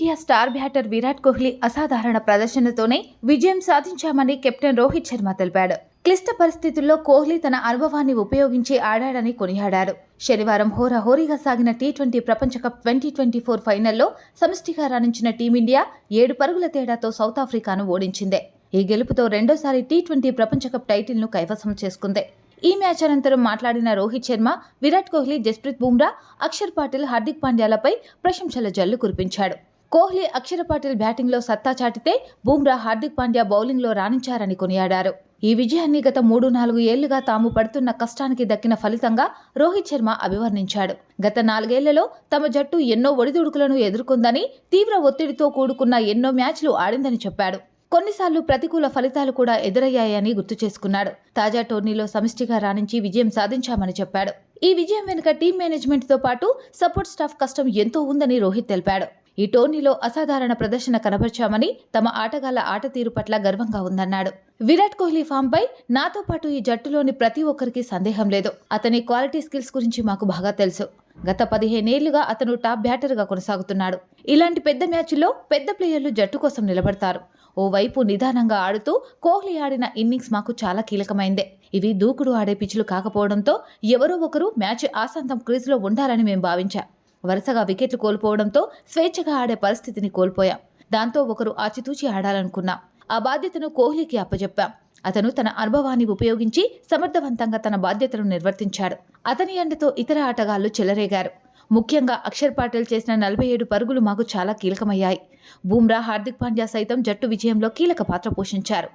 Team India star batter Virat Kohli అసాధారణ ప్రదర్శనతోనే విజయం సాధించామని కెప్టెన్ రోహిత్ శర్మ తెలిపాడు. క్లిష్ట పరిస్థితుల్లో కోహ్లీ తన అనుభవాన్ని ఉపయోగించి ఆడాడని కొనియాడారు. శనివారం హోరాహోరీగా సాగిన టీ ట్వంటీ ప్రపంచ కప్ ట్వంటీ ట్వంటీ ఫోర్ ఫైనల్లో సమిష్టిగా రాణించిన టీమిండియా ఏడు పరుగుల తేడాతో సౌత్ ఆఫ్రికాను ఓడించింది. ఈ గెలుపుతో రెండోసారి టీ ట్వంటీ ప్రపంచ కప్ టైటిల్ను కైవసం చేసుకుంది. ఈ మ్యాచ్ అనంతరం మాట్లాడిన రోహిత్ శర్మ విరాట్ కోహ్లీ జస్ప్రీత్ బుమ్రా అక్షర్ పాటిల్ హార్దిక్ పాండ్యాలపై ప్రశంసల జల్లు కురిపించాడు. కోహ్లీ అక్షర పాటిల్ బ్యాటింగ్లో సత్తా చాటితే బూమ్రా హార్దిక్ పాండ్యా బౌలింగ్లో రాణించారని కొనియాడారు. ఈ విజయాన్ని గత మూడు నాలుగు ఏళ్ళుగా తాము పడుతున్న కష్టానికి దక్కిన ఫలితంగా రోహిత్ శర్మ అభివర్ణించాడు. గత నాలుగేళ్ళలో తమ జట్టు ఎన్నో ఒడిదుడుకులను ఎదుర్కొందని తీవ్ర ఒత్తిడితో కూడుకున్న ఎన్నో మ్యాచ్లు ఆడిందని చెప్పాడు. కొన్నిసార్లు ప్రతికూల ఫలితాలు కూడా ఎదురయ్యాయని గుర్తు చేసుకున్నాడు. తాజా టోర్నీలో సమిష్టిగా రాణించి విజయం సాధించామని చెప్పాడు. ఈ విజయం వెనుక టీం మేనేజ్మెంట్తో పాటు సపోర్ట్ స్టాఫ్ కష్టం ఎంతో ఉందని రోహిత్ తెలిపాడు. ఈ టోర్నీలో అసాధారణ ప్రదర్శన కనబర్చామని తమ ఆటగాళ్ళ ఆట తీరు పట్ల గర్వంగా ఉందన్నాడు. విరాట్ కోహ్లీ ఫామ్ పై నాతో పాటు ఈ జట్టులోని ప్రతి ఒక్కరికి సందేహం లేదు. అతని క్వాలిటీ స్కిల్స్ గురించి మాకు బాగా తెలుసు. గత పదిహేనేళ్ళుగా అతను టాప్ బ్యాటర్గా కొనసాగుతున్నాడు. ఇలాంటి పెద్ద మ్యాచ్ల్లో పెద్ద ప్లేయర్లు జట్టు కోసం నిలబడతారు. ఓవైపు నిదానంగా ఆడుతూ కోహ్లీ ఆడిన ఇన్నింగ్స్ మాకు చాలా కీలకమైందే. ఇవి దూకుడు ఆడే పిచ్చులు కాకపోవడంతో ఎవరో ఒకరు మ్యాచ్ ఆసాంతం క్రీజులో ఉండాలని మేము భావించాం. వరుసగా వికెట్లు కోల్పోవడంతో స్వేచ్ఛగా ఆడే పరిస్థితిని కోల్పోయాం. దాంతో ఒకరు ఆచితూచి ఆడాలనుకున్నాం. ఆ బాధ్యతను కోహ్లీకి అప్పజెప్పాం. అతను తన అనుభవాన్ని ఉపయోగించి సమర్థవంతంగా తన బాధ్యతను నిర్వర్తించాడు. అతని ఎండతో ఇతర ఆటగాళ్ళు చెలరేగారు. ముఖ్యంగా అక్షర్ పాటిల్ చేసిన నలభై ఏడు పరుగులు మాకు చాలా కీలకమయ్యాయి. బూమ్రా హార్దిక్ పాండ్యా సైతం జట్టు విజయంలో కీలక పాత్ర పోషించారు.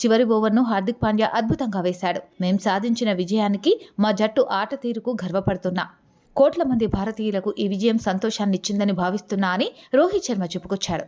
చివరి ఓవర్ను హార్దిక్ పాండ్యా అద్భుతంగా వేశాడు. మేం సాధించిన విజయానికి మా జట్టు ఆట తీరుకు గర్వపడుతున్నా. కోట్ల మంది భారతీయులకు ఈ విజయం సంతోషాన్నిచ్చిందని భావిస్తున్నా అని రోహిత్ శర్మ చెప్పుకొచ్చాడు.